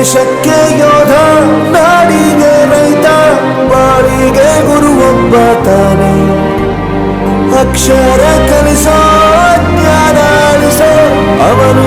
ದೇಶಕ್ಕೆ ಯೋಧ ನಾಡಿಗೆ ರೈತ ಬಾಳಿಗೆ ಒಬ್ಬ ತಾನೆ. ಅಕ್ಷರ ಕಲಿಸೋ ಜ್ಞಾನ ಅಳಿಸೋ ಅವನು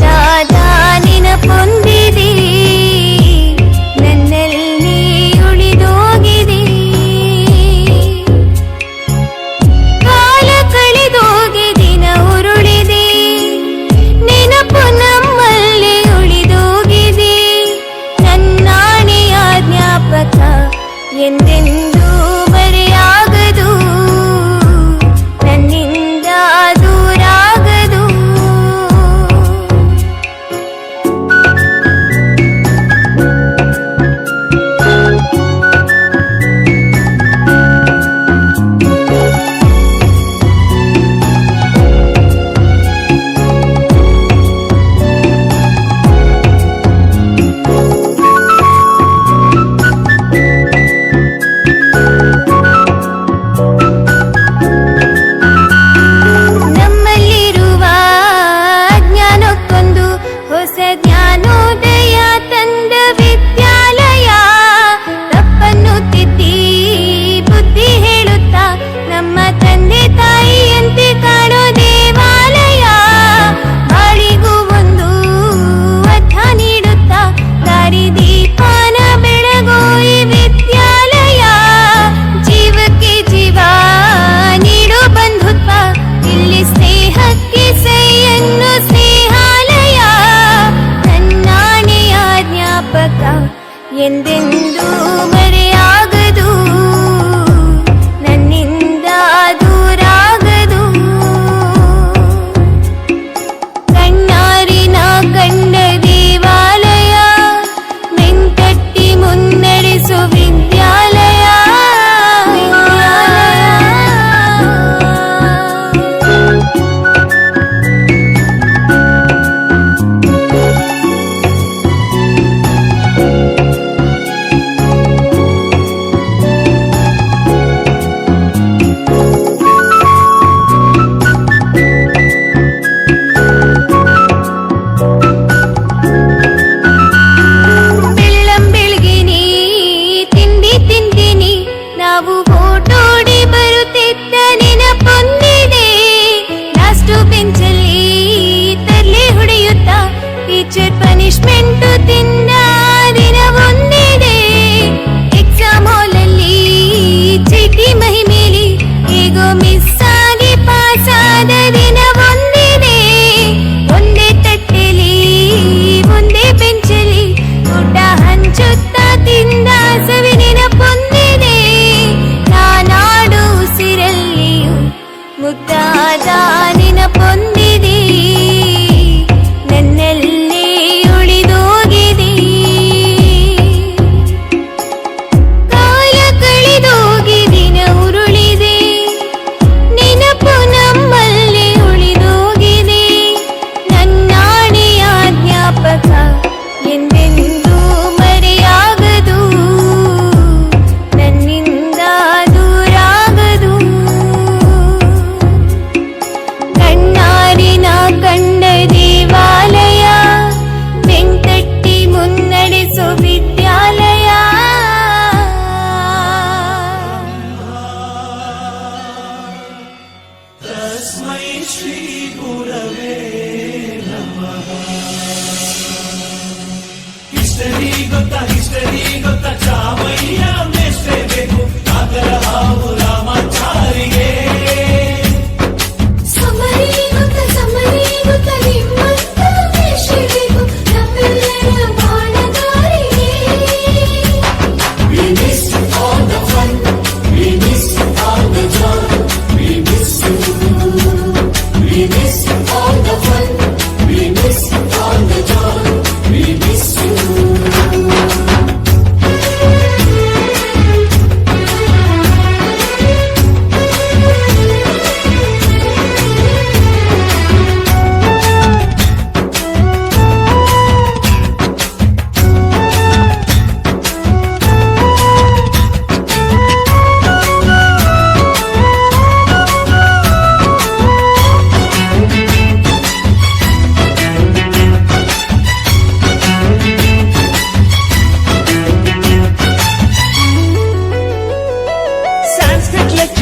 দাদা എന്തെങ്കിലും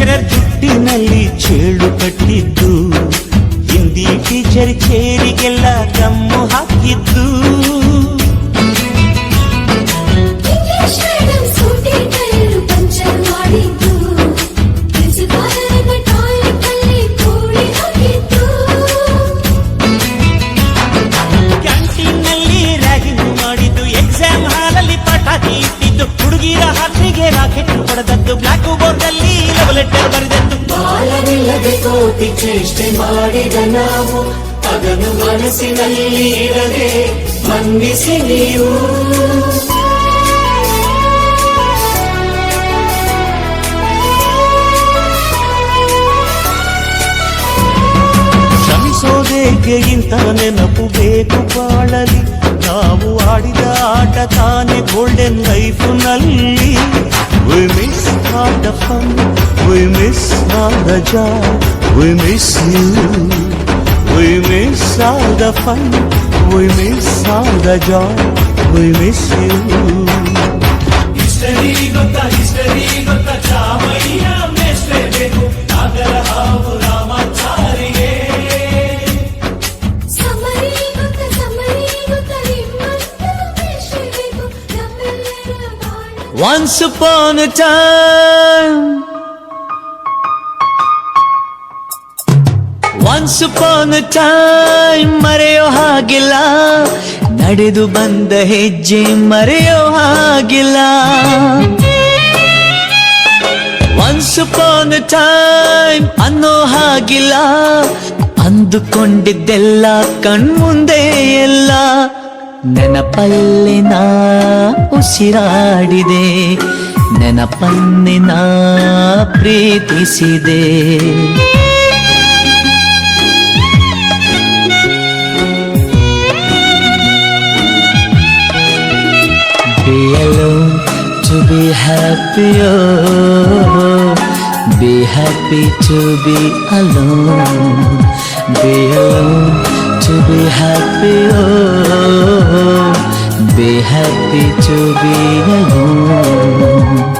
ಟೀಚರ ಜುಟ್ಟಿನಲ್ಲಿ ಚೇಳು ಕಟ್ಟಿದ್ದು ಹಿಂದಿ ಟೀಚರ್ ಚೇರಿಗೆಲ್ಲ ಗಮ್ಮು ಹಾಕಿದ್ದು. ಮಾಡಿದ ನಾವು ಅದನ್ನು ಮನಸ್ಸಿನಲ್ಲಿ ಇರದೆ ಮನ್ನಿಸಿ ನೀವು ಕ್ಷಮಿಸೋದೇಗೆ ಇಂಥ ನೆನಪು ಬೇಕು ಬಾಳಲಿ ನಾವು ಆಡಿದ ಆಟ ತಾನೆ ಗೋಲ್ಡನ್ ಲೈಫ್ ನಲ್ಲಿ We miss all the fun, we miss all the joy, we miss you. We miss all the fun, we miss all the joy, we miss you. History gotta, history gotta, chamaiya mestre beko, nagara havu. Once upon a time, once upon a time ಮರೆಯೋ ಹಾಗಿಲ್ಲ. ನಡೆದು ಬಂದ ಹೆಜ್ಜೆ ಮರೆಯೋ ಹಾಗಿಲ್ಲ. Once upon a time ಅನ್ನೋ ಹಾಗಿಲ್ಲ. ಅಂದುಕೊಂಡಿದ್ದೆಲ್ಲ ಕಣ್ಮುಂದೆ ಎಲ್ಲ. ನೆನಪಲ್ಲಿ ನಾ ಉಸಿರಾಡಿದೆ ನೆನಪನ್ನೆ ನಾ ಪ್ರೀತಿಸಿದೆ ಬಿ ಹ್ಯಾಪಿಯೋ be happy to be hello. Be to be happy, oh. Be happy to be alone.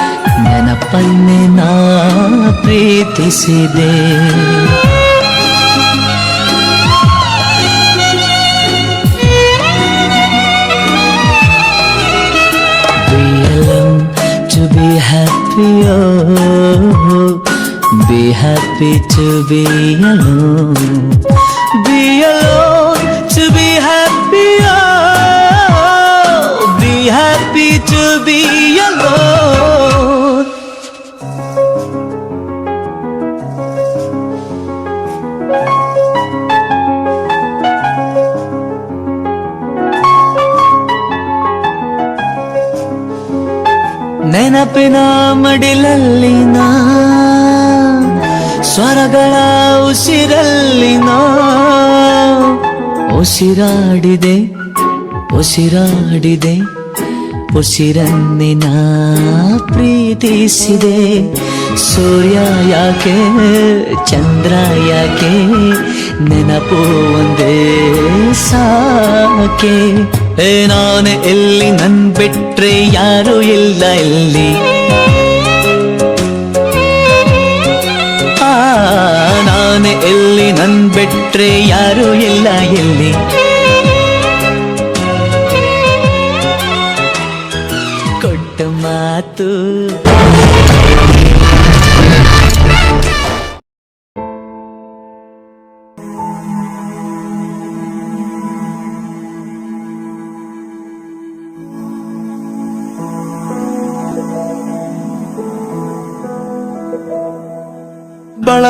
ನೆನಪನ್ನೇ ನಾ ಪ್ರೀತಿಸಿದೆ Be alone to be happy, oh. Be happy to be alone. Be alone ನೆನಪಿನ ಮಡಿಲಲ್ಲಿನ ಸ್ವರಗಳ ಉಸಿರಲ್ಲಿನ ಉಸಿರಾಡಿದೆ ಉಸಿರಾಡಿದೆ ಉಸಿರನ್ನಿನ ಪ್ರೀತಿಸಿದೆ. ಸೂರ್ಯ ಯಾಕೆ, ಚಂದ್ರ ಯಾಕೆ, ನೆನಪು ಒಂದೇ ಸಾಕೆ. ನಾನು ಎಲ್ಲಿ ನನ್ ಬಿಟ್ರೆ ಯಾರು ಇಲ್ಲ ಎಲ್ಲಿ. ನಾನು ಎಲ್ಲಿ ನನ್ ಬಿಟ್ರೆ ಯಾರು ಇಲ್ಲ ಇಲ್ಲಿ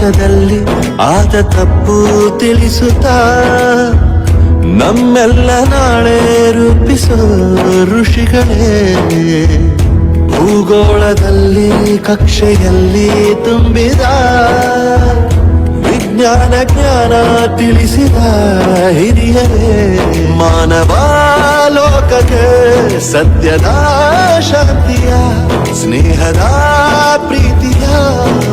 ಇತಿಹಾಸದಲ್ಲಿ ಆದ ತಪ್ಪು ತಿಳಿಸುತ್ತಾ ನಮ್ಮೆಲ್ಲ ನಾಳೆ ರೂಪಿಸೋ ಋಷಿಗಳೇ. ಭೂಗೋಳದಲ್ಲಿ, ಕಕ್ಷೆಯಲ್ಲಿ ತುಂಬಿದ ವಿಜ್ಞಾನ ಜ್ಞಾನ ತಿಳಿಸಿದ ಹಿರಿಯರೇ. ಮಾನವ ಲೋಕಕ್ಕೆ ಸತ್ಯದ ಶಕ್ತಿಯ ಸ್ನೇಹದ